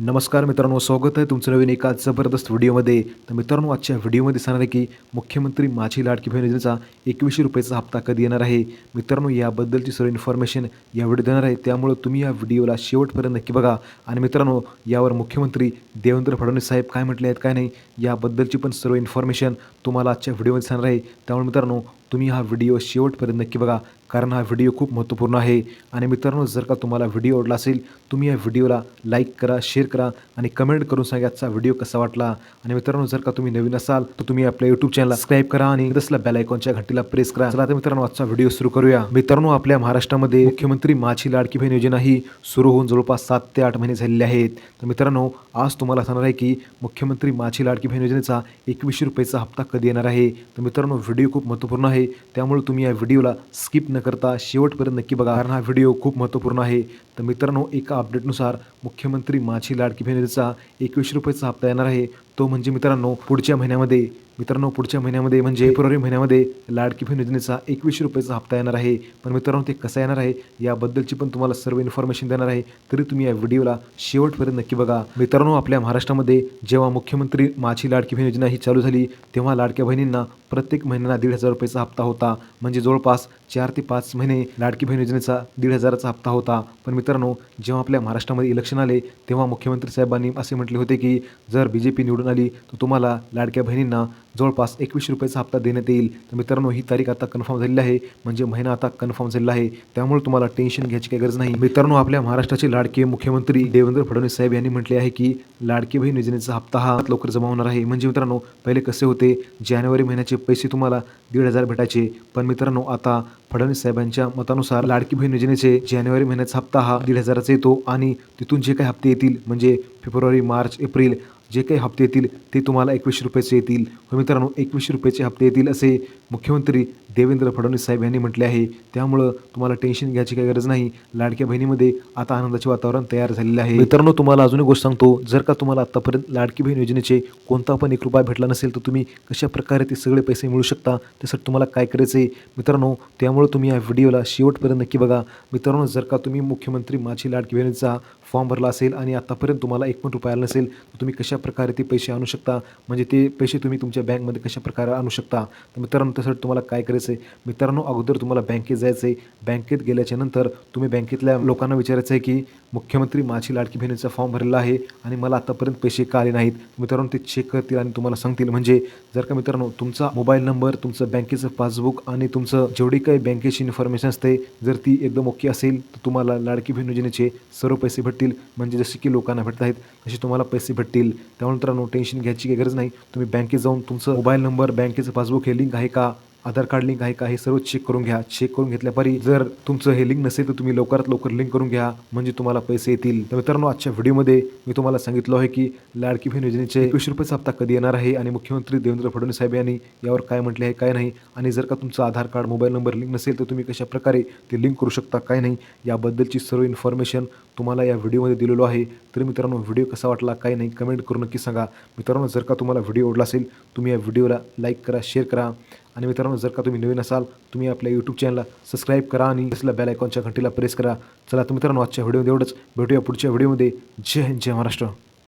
नमस्कार मित्रांनो स्वागत आहे तुमचं नवीन एका जबरदस्त व्हिडिओमध्ये. तर मित्रांनो आजच्या व्हिडिओमध्ये सांगणार आहे की मुख्यमंत्री माझी लाडकी बहीण योजनेचा एकवीसशे रुपयाचा हप्ता कधी येणार आहे? मित्रांनो याबद्दलची सर्व इन्फॉर्मेशन यावेळी देणार आहे. त्यामुळं तुम्ही या व्हिडिओला शेवटपर्यंत नक्की बघा. आणि मित्रांनो यावर मुख्यमंत्री देवेंद्र फडणवीस साहेब काय म्हटले आहेत काय नाही याबद्दलची पण सर्व इन्फॉर्मेशन तुम्हाला आजच्या व्हिडिओमध्ये सांगणार आहे. त्यामुळे मित्रांनो तुम्ही हा व्हिडिओ शेवटपर्यंत नक्की बघा. कारण हा व्हिडिओ खूप महत्त्वपूर्ण आहे. आणि मित्रांनो जर का तुम्हाला व्हिडिओ आवडला असेल तुम्ही या व्हिडिओला लाईक करा शेअर करा आणि कमेंट करून सांगा आजचा व्हिडिओ कसा वाटला. आणि मित्रांनो जर का तुम्ही नवीन असाल तर तुम्ही आपल्या यूट्यूब चॅनलला सबस्क्राईब करा आणि दसला बेल आयकॉनच्या घंटीला प्रेस करा. चला तर मित्रांनो आजचा व्हिडिओ सुरू करूया. मित्रांनो आपल्या महाराष्ट्रामध्ये मुख्यमंत्री माझी लाडकी बहीण योजना ही सुरू होऊन जवळपास सात ते आठ महिने झालेले आहेत. तर मित्रांनो आज तुम्हाला सांगणार आहे की मुख्यमंत्री माझी लाडकी बहीण योजनेचा एकवीसशे रुपयाचा हप्ता कधी येणार आहे? तर मित्रांनो व्हिडिओ खूप महत्त्वपूर्ण आहे. त्यामुळे तुम्ही या व्हिडिओला स्किप न करता शेवटपर्यंत नक्की बघा कारण हा व्हिडिओ खूप महत्त्वपूर्ण आहे. तर मित्रांनो एका अपडेटनुसार मुख्यमंत्री माझी लाडकी बहिणीचा एकवीस एकवीसशे रुपयाचा हप्ता येणार आहे. तो म्हणजे मित्रांनो पुढच्या महिन्यामध्ये मित्रांनो पुढच्या महिन्यामध्ये म्हणजे फेब्रुवारी महिन्यामध्ये लाडकी बहीण योजनेचा एकवीसशे रुपयाचा हप्ता येणार आहे. पण मित्रांनो ते कसा येणार आहे याबद्दलची पण तुम्हाला सर्व इन्फॉर्मेशन देणार आहे. तरी तुम्ही या व्हिडिओला शेवटपर्यंत नक्की बघा. मित्रांनो आपल्या महाराष्ट्रामध्ये जेव्हा मुख्यमंत्री माझी लाडकी बहीण योजना ही चालू झाली तेव्हा लाडक्या बहिणींना प्रत्येक महिन्याला दीड हजार रुपयाचा हप्ता होता. म्हणजे जवळपास चार ते पाच महिने लाडकी बहीण योजनेचा दीड हजाराचा हप्ता होता. पण मित्रांनो जेव्हा आपल्या महाराष्ट्रामध्ये इलेक्शन आले तेव्हा मुख्यमंत्री साहेबांनी असे म्हटले होते की जर बी जे पी निवडून आली तर तुम्हाला लाडक्या बहिणींना जवळपास एकवीसशे रुपयाचा हप्ता देण्यात येईल. तर मित्रांनो ही तारीख आता कन्फर्म झालेली आहे. म्हणजे महिना आता कन्फर्म झालेला आहे. त्यामुळे तुम्हाला टेन्शन घ्यायची काही गरज नाही. मित्रांनो आपल्या महाराष्ट्राचे लाडके मुख्यमंत्री देवेंद्र फडणवीस साहेब यांनी म्हटले आहे की लाडकी बहीण योजनेचा हप्ता हा लवकर जमा होणार आहे. म्हणजे मित्रांनो पहिले कसे होते? जानेवारी महिन्याचे पैसे तुम्हाला दीड हजार भेटायचे. पण मित्रांनो आता फडणवीस साहेबांच्या मतानुसार लाडकी बहीण योजनेचे जानेवारी महिन्याचा हप्ता हा दीड हजाराचा येतो आणि तिथून जे काही हप्ते येतील म्हणजे फेब्रुवारी मार्च एप्रिल जे काही हप्ते येतील ते तुम्हाला एकवीसशे रुपयाचे येतील. व मित्रांनो एकवीसशे रुपयाचे हप्ते येतील असे मुख्यमंत्री देवेंद्र फडणवीस साहेब यांनी म्हटले आहे. त्यामुळं तुम्हाला टेन्शन घ्यायची काही गरज नाही. लाडक्या बहिणीमध्ये आता आनंदाचे वातावरण तयार झालेले आहे. मित्रांनो तुम्हाला अजून एक गोष्ट सांगतो. जर का तुम्हाला आतापर्यंत लाडकी बहीण योजनेचे कोणता पण एक रुपया भेटला नसेल तर तुम्ही कशा प्रकारे ते सगळे पैसे मिळू शकता? त्यासाठी तुम्हाला काय करायचं आहे मित्रांनो त्यामुळे तुम्ही या व्हिडिओला शेवटपर्यंत नक्की बघा. मित्रांनो जर का तुम्ही मुख्यमंत्री माझी लाडकी बहिणीचा फॉर्म भरला असेल आणि आतापर्यंत तुम्हाला एक पण रुपया आला नसेल तर तुम्ही कशा प्रकारे ते पैसे आणू शकता? म्हणजे ते पैसे तुम्ही तुमच्या बँकमध्ये कशा प्रकारे आणू शकता? तर मित्रांनो त्यासाठी तुम्हाला काय करायचं आहे मित्रांनो अगोदर तुम्हाला बँकेत जायचं आहे बँकेत गेल्याच्यानंतर तुम्ही बँकेतल्या लोकांना विचारायचं आहे की मुख्यमंत्री माझी लाडकी बहिणीचा फॉर्म भरलेला आहे आणि मला आतापर्यंत पैसे का आले नाहीत? मित्रांनो ते चेक करतील आणि तुम्हाला सांगतील. म्हणजे जर का मित्रांनो तुमचा मोबाईल नंबर तुमचं बँकेचं पासबुक आणि तुमचं जेवढी काही बँकेची इन्फॉर्मेशन असते जर ती एकदम ओके असेल तर तुम्हाला लाडकी बहीण योजनेचे सर्व पैसे भेटतील. म्हणजे जसे की लोकांना भेटत आहेत तसे तुम्हाला पैसे भेटतील. त्यामुळे मित्रांनो टेन्शन घ्यायची काही गरज नाही. तुम्ही बँकेत जाऊन तुमचं मोबाईल नंबर बँकेचं पासबुक हे लिंक आहे का? 우리가 आधार कार्ड लिंक आहे का हे सर्व चेक करून घ्या. चेक करून घेतल्यापरी जर तुमचं हे लिंक नसेल तर तुम्ही लवकरात लवकर लिंक करून घ्या. म्हणजे तुम्हाला पैसे येतील. तर मित्रांनो आजच्या व्हिडिओमध्ये मी तुम्हाला सांगितलं आहे की लाडकी बहीण योजनेचे एकवीस रुपयाचा हप्ता कधी येणार आहे आणि मुख्यमंत्री देवेंद्र फडणवीस साहेब यांनी यावर काय म्हटले आहे काय नाही. आणि जर का तुमचं Aadhaar card mobile number link नसेल तर तुम्ही कशा प्रकारे ते लिंक करू शकता काय नाही याबद्दलची सर्व इन्फॉर्मेशन तुम्हाला या व्हिडिओमध्ये दिलेलो आहे. तर मित्रांनो व्हिडिओ कसा वाटला काय नाही कमेंट करून नक्की सांगा. मित्रांनो जर का तुम्हाला व्हिडिओ आवडला असेल तुम्ही या व्हिडिओला लाईक करा शेअर करा. आणि मित्रांनो जर का तुम्ही नवीन असाल तुम्ही आपल्या यूट्यूब चॅनलला सबस्क्राईब करा आणि असल्या बेल आयकॉनच्या घंटीला प्रेस करा. चला तर मित्रांनो आजच्या व्हिडिओमध्ये एवढंच. भेटूया पुढच्या व्हिडिओमध्ये जय हिंद जय महाराष्ट्र.